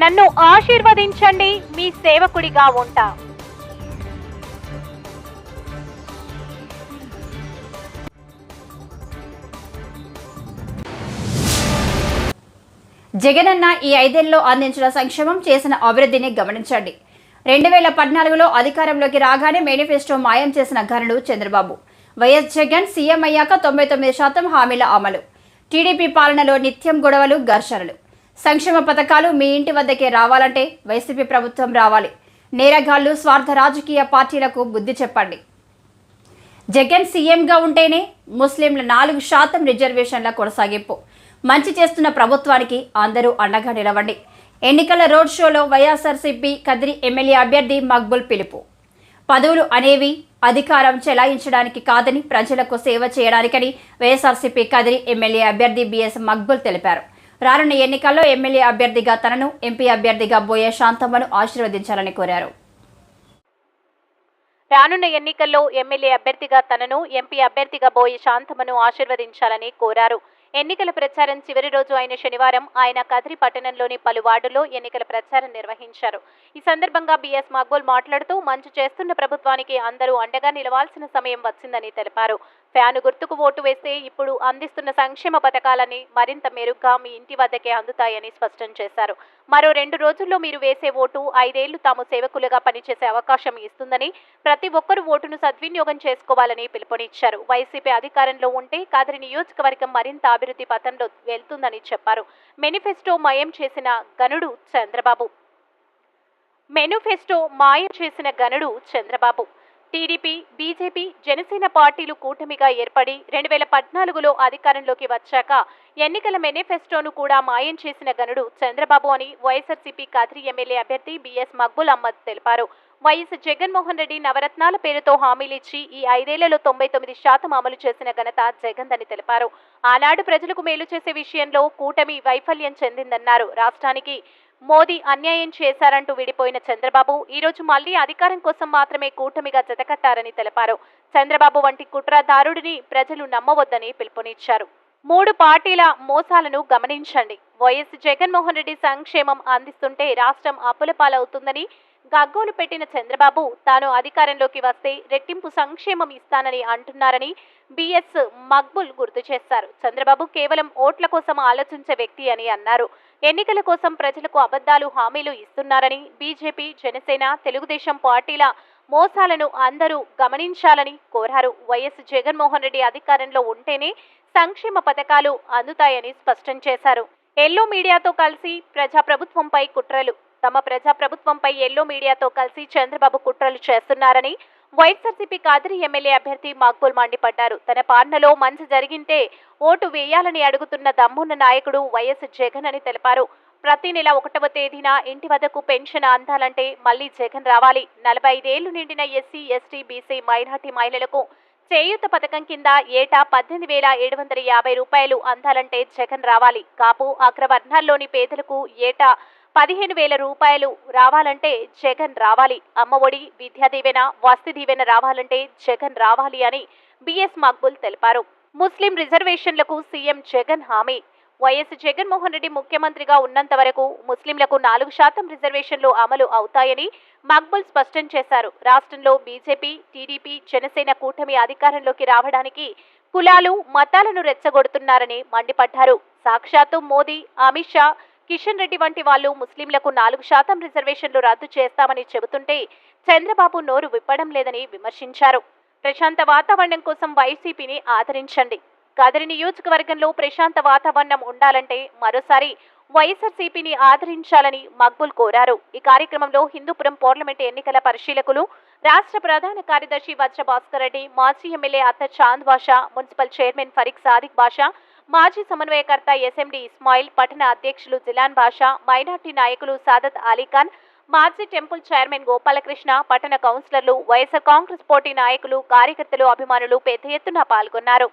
నన్ను ఆశీర్వదించండి మీ సేవకుడిగా ఉంటా. జగనన్న ఈ ఐదేళ్ళలో అందించిన సంక్షేమం చేసిన అభివృద్ధిని గమనించండి. రెండు వేల పద్నాలుగులో అధికారంలోకి రాగానే మేనిఫెస్టో మాయం చేసిన ఘనుడు చంద్రబాబు. వైఎస్ జగన్ సీఎం అయ్యాక తొంభై తొమ్మిది శాతం హామీల అమలు. టీడీపీ పాలనలో నిత్యం గొడవలు ఘర్షణలు. సంక్షేమ పథకాలు మీ ఇంటి వద్దకే రావాలంటే వైసీపీ ప్రభుత్వం రావాలి. నేరగాళ్ళు స్వార్థ రాజకీయ పార్టీలకు బుద్ధి చెప్పండి. జగన్ సీఎంగా ఉంటేనే ముస్లింల నాలుగు శాతం రిజర్వేషన్ల కొనసాగింపు. మంచి చేస్తున్న ప్రభుత్వానికి అందరూ అండగా నిలవండి. ఎన్నికల రోడ్ షోలో వైఎస్ఆర్సీపీ కదిరి ఎమ్మెల్యే అభ్యర్థి మక్బుల్ పిలుపు. పదవులు అనేవి అధికారం చెలాయించడానికి కాదని ప్రజలకు సేవ చేయడానికని వైఎస్ఆర్సీపీ కదిరి ఎమ్మెల్యే అభ్యర్థి బిఎస్ మక్బుల్ తెలిపారు. రానున్న ఎన్నికల్లో ఎమ్మెల్యే అభ్యర్థిగా తనను ఎంపీ అభ్యర్థిగా బోయే శాంతమ్మను ఆశీర్వదించాలని కోరారు. రానున్న ఎన్నికల్లో ఎమ్మెల్యే అభ్యర్థిగా తనను ఎంపీ అభ్యర్థిగా బోయి శాంతమ్మను ఆశీర్వదించాలని కోరారు. ఎన్నికల ప్రచారం చివరి రోజు అయిన శనివారం ఆయన కదిరి పట్టణంలోని పలు వార్డుల్లో ఎన్నికల ప్రచారం నిర్వహించారు. ఈ సందర్భంగా బిఎస్ మక్బుల్ మాట్లాడుతూ మంచి చేస్తున్న ప్రభుత్వానికి అందరూ అండగా నిలవాల్సిన సమయం వచ్చిందని తెలిపారు. ఫ్యాను గుర్తుకు ఓటు వేస్తే ఇప్పుడు అందిస్తున్న సంక్షేమ పథకాలని మరింత మెరుగ్గా మీ ఇంటి వద్దకే అందుతాయని స్పష్టం చేశారు. మరో రెండు రోజుల్లో మీరు వేసే ఓటు ఐదేళ్ళు తాము సేవకులుగా పనిచేసే అవకాశం ఇస్తుందని ప్రతి ఒక్కరూ ఓటును సద్వినియోగం చేసుకోవాలని పిలుపునిచ్చారు. వైసీపీ అధికారంలో ఉంటే కదిరి నియోజకవర్గం మరింత అభివృద్ధి పథంలో వెళ్తుందని చెప్పారు. మేనిఫెస్టో మయం చేసిన గనుడు చంద్రబాబు. మేనిఫెస్టో మాయం చేసిన గనుడు చంద్రబాబు. టీడీపీ బీజేపీ జనసేన పార్టీలు కూటమిగా ఏర్పడి రెండు వేల పద్నాలుగులో అధికారంలోకి వచ్చాక ఎన్నికల మేనిఫెస్టోను కూడా మాయం చేసిన గనుడు చంద్రబాబు అని వైఎస్ఆర్సీపీ కదిరి ఎమ్మెల్యే అభ్యర్థి బిఎస్ మక్బుల్ అహ్మద్ తెలిపారు. వైఎస్ జగన్మోహన్ రెడ్డి నవరత్నాల పేరుతో హామీలిచ్చి ఈ ఐదేళ్ళలో తొంభై తొమ్మిది శాతం అమలు చేసిన ఘనత జగన్దని తెలిపారు. ఆనాడు ప్రజలకు మేలు చేసే విషయంలో కూటమి వైఫల్యం చెందిందన్నారు. రాష్ట్రానికి మోదీ అన్యాయం చేశారంటూ విడిపోయిన చంద్రబాబు ఈరోజు మళ్ళీ అధికారం కోసం మాత్రమే కూటమిగా జతకట్టారని తెలిపారు. చంద్రబాబు వంటి కుట్రదారుడిని ప్రజలు నమ్మవద్దని పిలుపునిచ్చారు. మూడు పార్టీల మోసాలను గమనించండి. వైఎస్ జగన్మోహన్ రెడ్డి సంక్షేమం అందిస్తుంటే రాష్ట్రం అప్పుల పాలవుతుందని గగ్గోలు పెట్టిన చంద్రబాబు తాను అధికారంలోకి వస్తే రెట్టింపు సంక్షేమం ఇస్తానని అంటున్నారని బిఎస్ మక్బుల్ గుర్తు చేశారు. చంద్రబాబు కేవలం ఓట్ల కోసం ఆలోచించే వ్యక్తి అని అన్నారు. ఎన్నికల కోసం ప్రజలకు అబద్ధాలు హామీలు ఇస్తున్నారని బీజేపీ జనసేన తెలుగుదేశం పార్టీల మోసాలను అందరూ గమనించాలని కోరారు. వైఎస్ జగన్మోహన్ రెడ్డి అధికారంలో ఉంటేనే సంక్షేమ పథకాలు అందుతాయని స్పష్టం చేశారు. ఎల్లో మీడియాతో కలిసి ప్రజాప్రభుత్వంపై కుట్రలు తమ ప్రజాప్రభుత్వంపై ఎల్లో మీడియాతో కలిసి చంద్రబాబు కుట్రలు చేస్తున్నారని వైఎస్ఆర్సీపీ కాదిరి ఎమ్మెల్యే అభ్యర్థి మక్బుల్ మండిపడ్డారు. తన పాలనలో మంచి జరిగింటే ఓటు వేయాలని అడుగుతున్న దమ్మున్న నాయకుడు వైఎస్ జగన్ అని తెలిపారు. ప్రతి నెల ఒకటవ తేదీన ఇంటి వద్దకు పెన్షన్ అందాలంటే మళ్ళీ జగన్ రావాలి. నలభై ఐదేళ్ళు నిండిన ఎస్సీ ఎస్టీ బీసీ మైనార్టీ మహిళలకు చేయూత పథకం కింద ఏటా పద్దెనిమిది వేల ఏడు వందల యాభై రూపాయలు అందాలంటే జగన్ రావాలి. కాపు అగ్రవర్ణాల్లోని పేదలకు ఏటా పదిహేను వేల రూపాయలు రావాలంటే జగన్ రావాలి. అమ్మఒడి విద్యా దీవెన వసతి దీవెన రావాలంటే జగన్ రావాలి అని బిఎస్ మక్బుల్ తెలిపారు. ముస్లిం రిజర్వేషన్లకు సీఎం జగన్ హామీ. వైఎస్ జగన్మోహన్ రెడ్డి ముఖ్యమంత్రిగా ఉన్నంత వరకు ముస్లింలకు నాలుగు శాతం రిజర్వేషన్లు అమలు అవుతాయని మక్బుల్ స్పష్టం చేశారు. రాష్ట్రంలో బీజేపీ టీడీపీ జనసేన కూటమి అధికారంలోకి రావడానికి కులాలు మతాలను రెచ్చగొడుతున్నారని మండిపడ్డారు. సాక్షాత్తు మోదీ అమిత్ షా కిషన్ రెడ్డి వంటి వాళ్ళు ముస్లింలకు నాలుగు శాతం రిజర్వేషన్లు రద్దు చేస్తామని చెబుతుంటే చంద్రబాబు నోరు విప్పడం లేదని విమర్శించారు. ప్రశాంత వాతావరణం కోసం వైసీపీని ఆదరించండి. కదిరి నియోజకవర్గంలో ప్రశాంత వాతావరణం ఉండాలంటే మరోసారి వైఎస్ఆర్సీపీని ఆదరించాలని మక్బుల్ కోరారు. ఈ కార్యక్రమంలో హిందూపురం పార్లమెంటు ఎన్నికల పరిశీలకులు రాష్ట్ర ప్రధాన కార్యదర్శి వజ్ర భాస్కర్ రెడ్డి మాజీ MLA Attar Chand Basha municipal chairman Fareek Sadiq Basha మాజీ సమన్వయకర్త ఎస్ఎండి ఇస్మాయిల్ పట్టణ అధ్యక్షులు జిలాన్ బాషా మైనార్టీ నాయకులు సాదత్ అలీఖాన్ మాజీ టెంపుల్ చైర్మన్ గోపాలకృష్ణ పట్టణ కౌన్సిలర్లు వైఎస్ఆర్ కాంగ్రెస్ పార్టీ నాయకులు కార్యకర్తలు అభిమానులు పెద్ద ఎత్తున పాల్గొన్నారు.